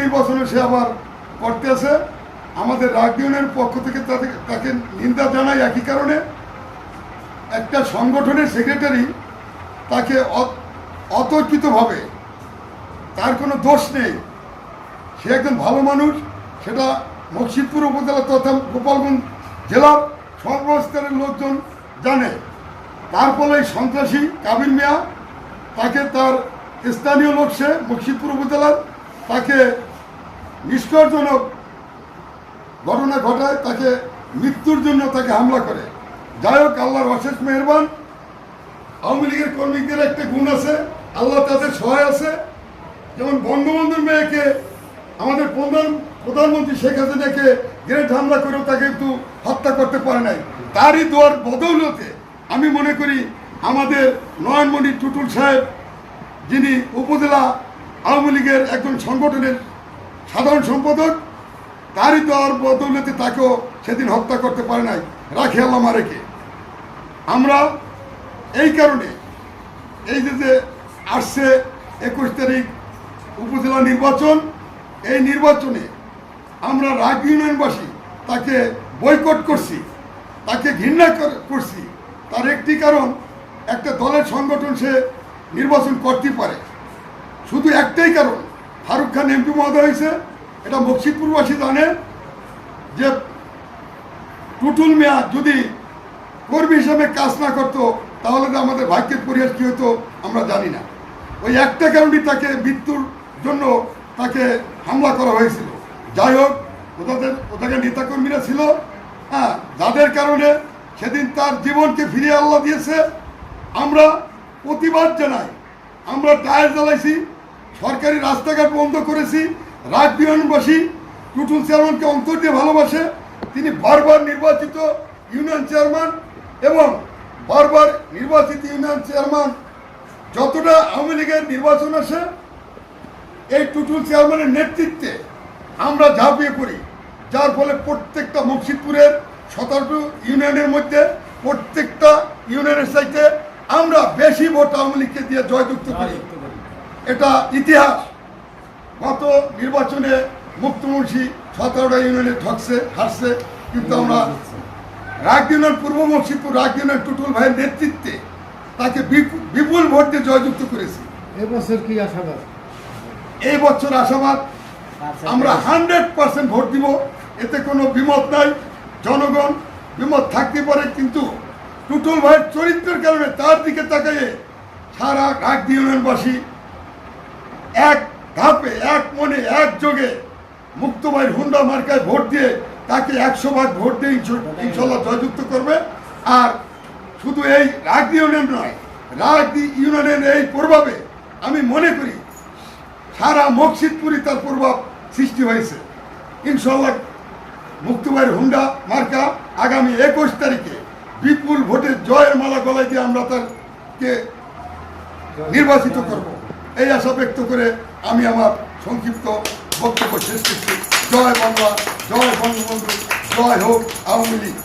নির্বাচনে সে আবার করতেছে আমাদের রাগিউনের পক্ষ থেকে তাকে তাকে নিন্দা জানাই একই কারণে। একটা সংগঠনের সেক্রেটারি তাকে অতর্কিতভাবে, তার কোনো দোষ নেই। সে একজন ভালো মানুষ, সেটা মকসিদপুর উপজেলা তথা গোপালগঞ্জ জেলার সর্বস্তরের লোকজন জানে। তার ফলে সন্ত্রাসী কাবির মিয়া তাকে তার স্থানীয় লোক সে মকসিদপুর উপজেলার তাকে নিষ্করজনক ঘটনা ঘটায়, তাকে মৃত্যুর জন্য তাকে হামলা করে। যাই হোক, আল্লাহর অশেষ মেহরবান। আওয়ামী লীগের কর্মীদের একটা গুণ আছে, আল্লাহ তাদের সহায় আছে। যেমন বঙ্গবন্ধুর মেয়েকে আমাদের প্রধান প্রধানমন্ত্রী শেখ হাসিনাকে গ্রেট হামলা করেও তাকে একটু হত্যা করতে পারে নাই। তারই দোয়ার বদৌলতে আমি মনে করি আমাদের নয়নমণি টুটুল সাহেব, যিনি উপজেলা আওয়ামী লীগের একজন সংগঠনের সাধারণ সম্পাদক, তারই দোয়ার বদৌলতে তাকেও সেদিন হত্যা করতে পারে নাই রাখে আল্লাহ মারেকে। আমরা এই কারণে এই যে যে আসছে একুশ তারিখ উপজেলা নির্বাচন, এই নির্বাচনে আমরা রাগ ইউনিয়নবাসী তাকে বয়কট করছি, তাকে ঘৃণা কর- করছি। তার একটি কারণ, একটা দলের সংগঠন সে নির্বাচন করতে পারে। শুধু একটাই কারণ ফারুক খান এমপি মহোদয় হয়েছে। এটা মকসিদপুরবাসী জানে যে টুটুল মিয়া যদি কর্মী হিসাবে কাজ না করতো, তাহলে তো আমাদের ভাগ্যের পরিহাস কী হতো, আমরা জানি না। ওই একটা কারণেই তাকে মৃত্যুর জন্য তাকে হামলা করা হয়েছিল। যাই হোক, ওদের ওটাকে নেতাকর্মীরা ছিল। হ্যাঁ যাদের কারণে সেদিন তার জীবনকে ফিরিয়ে আল্লাহ দিয়েছে। আমরা প্রতিবাদ জানাই। আমরা টায়ার জ্বালাইছি। সরকারি রাস্তাঘাট বন্ধ করেছি রাজবিহানবাসী টুটুল চেয়ারম্যানকে অন্তর দিয়ে ভালোবাসে। তিনি বারবার নির্বাচিত ইউনিয়ন চেয়ারম্যান এবং বারবার নির্বাচিত ইউনিয়ন চেয়ারম্যান। যতটা আওয়ামী লীগের নির্বাচন আসে, এই টুটুল চেয়ারম্যানের নেতৃত্বে আমরা ঝাঁপিয়ে পড়ি। যার ফলে প্রত্যেকটা মুর্শিদপুরের সতেরো ইউনিয়নের মধ্যে প্রত্যেকটা ইউনিয়নের চাইতে আমরা বেশি ভোট আওয়ামী লীগকে দিয়ে জয়যুক্ত করি। এটা ইতিহাস। গত নির্বাচনে মুক্তমুন্সী সতেরোটা ইউনিয়নে ঠকছে হারছে কিন্তু আমরা রাগ ইউনিয়ন পূর্ব মুর্শিদপুর রাগ ইউনিয়ন টুটুল ভাইয়ের নেতৃত্বে তাকে বিপু- বিপুল ভোট দিয়ে জয়যুক্ত করেছি। এবছর কি আশাবাদ? এই বছর আশাবাদ আমরা হান্ড্রেড পার্সেন্ট ভোট দিব। এতে কোনো বিমত নাই। জনগণ বিমত থাকতে পারে কিন্তু টুটুল ভাইয়ের চরিত্রের কারণে তার দিকে তাকাইয়ে সারা রাগ ইউনিয়নবাসী এক ধাপে, এক মনে, এক যোগে মুক্ত ভাইয়ের হুন্ডা মার্কায় ভোট দিয়ে তাকে একশো ভাগ ভোট দিয়ে ইনশো- ইনশাল্লাহ জয়যুক্ত করবে। আর শুধু এই রাগ ইউনিয়ন নয় রাগ ইউনিয়নের এই প্রভাবে আমি মনে করি সারা মকসিদপুরি তার প্রভাব সৃষ্টি হয়েছে। ইনশাল্লাহ মুক্তবাইয়ের হুন্ডা মার্কা আগামী একুশ তারিখে বিপুল ভোটে জয়ের মালা গলায় দিয়ে আমরা তারকে নির্বাচিত করব। এই আশা ব্যক্ত করে আমি আমার সংক্ষিপ্ত বক্তব্য শেষ করছি। জয় বাংলা, জয় বঙ্গবন্ধু, জয় হোক আওয়ামী লীগ।